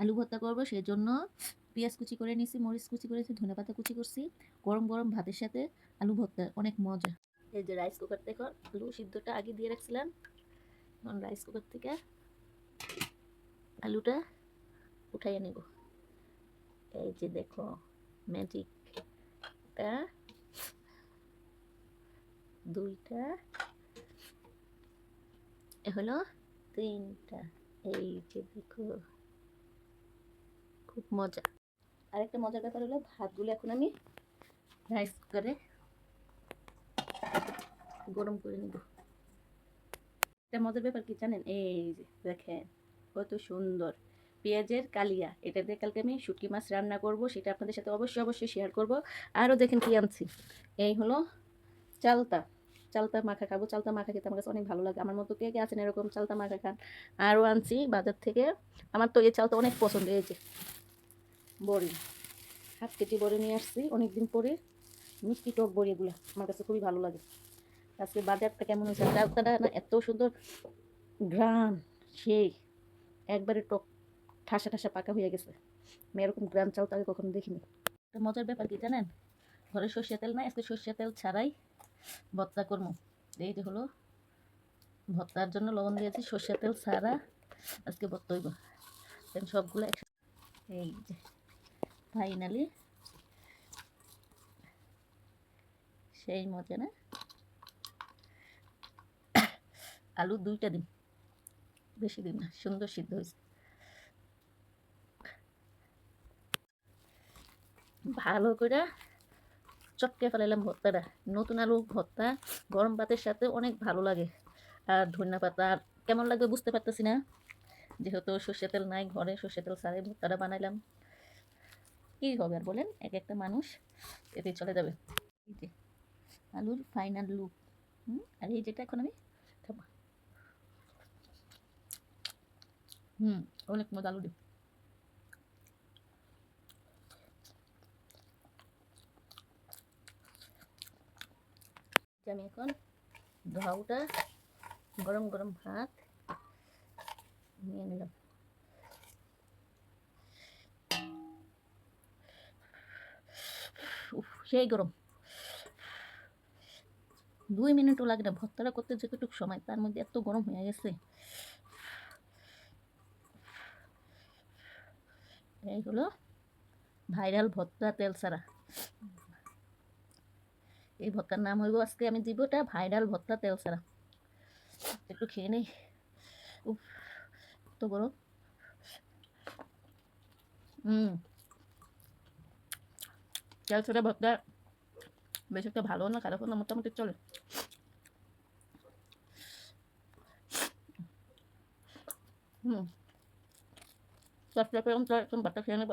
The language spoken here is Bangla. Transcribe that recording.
আলু ভর্তা করব সেই জন্য পেঁয়াজ কুচি করে নিছি, মরিচ কুচি করেছি, ধনে পাতা কুচি করছি। গরম গরম ভাতের সাথে আলু ভর্তা, অনেক মজা। এই যে রাইস কুকার থেকে আলু সিদ্ধটা আগে দিয়ে রাখছিলাম। এখন রাইস কুকার থেকে আলুটা উঠাইয়ে নেব। এই যে দেখো ম্যাজিক ম্যাজিকটা দুইটা, এ হলো তিনটা। এই যে দেখো। খুব মজা। আরেকটা মজার ব্যাপার হলো, ভাতগুলো এখন আমি রাইস কুকারে গরম করে নেব। একটা মজার ব্যাপার কি জানেন? এই যে দেখেন, কত সুন্দর। পেঁয়াজের কালিয়া, এটা দিয়ে কালকে আমি শুটকি মাছ রান্না করব, সেটা আপনাদের সাথে অবশ্যই অবশ্যই শেয়ার করব। আরও দেখেন কি আনছি। এই হলো চালতা। চালতা মাখা খাব। চালতা মাখা খেতে আমার কাছে অনেক ভালো লাগে। আমার মতো কে কে আছেন এরকম চালতা মাখা খান? আরও আনছি বাজার থেকে। আমার তো এই চালতা অনেক পছন্দ। এই যে বড়ি। হাফ কেজি বড়ি নিয়ে আসছি অনেক দিন পরে। মিষ্টি টক বড়ি এগুলো আমার কাছে খুবই ভালো লাগে। আজকে বাজারটা কেমন হয়েছে? চালতাটা না এত সুন্দর গ্রান সেই একবারে টক ঠাসা ঠাসা পাকা হয়ে গেছে। আমি এরকম গ্রান চাল তো আগে কখনো দেখিনি। তো মজার ব্যাপার কি জানেন? ঘরে সর্ষে তেল নাই, আজকে সর্ষে তেল ছাড়াই ভর্তা করব। এই যে হলো ভর্তার জন্য লবণ দিয়েছি সর্ষে তেল ছাড়া আজকে ভর্তা হইব। সবগুলো এই যে ফাইনালি। সেই মজা না? আলু দুইটা দিন। বেশি দিন না, সুন্দর সিদ্ধ হয়েছে। ভালো করে চটকে ফেলাইলাম ভর্তাটা। নতুন আলু ভর্তা, গরম ভাতের সাথে অনেক ভালো লাগে। আর ধনিয়া পাতা, আর কেমন লাগবে বুঝতে পারতেছি না। যেহেতু সর্ষে তেল নাই, ঘরে সর্ষে তেল ছাড়াই ভর্তাটা বানাইলাম। কী হবে আর বলেন, এক একটা মানুষ এতে চলে যাবে। এই যে, আলুর ফাইনাল লুক হুম, আর এই যেটা এখন আমি খাব। হুম, অনেক মজা আলু দিই আমি এখন ধাউটা গরম গরম ভাত নিয়ে নিলাম। উফ, সেই গরম। দুই মিনিটও লাগে না ভর্তাটা করতে যতটুকু সময় তার মধ্যে এত গরম হয়ে গেছে। এই হলো ভাইরাল ভর্তা তেল ছাড়া। এই ভর্তার নাম হইব আজকে আমি দিব এটা ভাইরাল ভর্তা তেল ছাড়া। একটু খেয়ে নেই। উফ তো গরম। হুম তেল ছাড়া ভর্তা বেশ একটা ভালো না খারাপ না মোটামুটি চলে হুম চারটা পেলাম তো একদম ভাতটা খেয়ে নেবে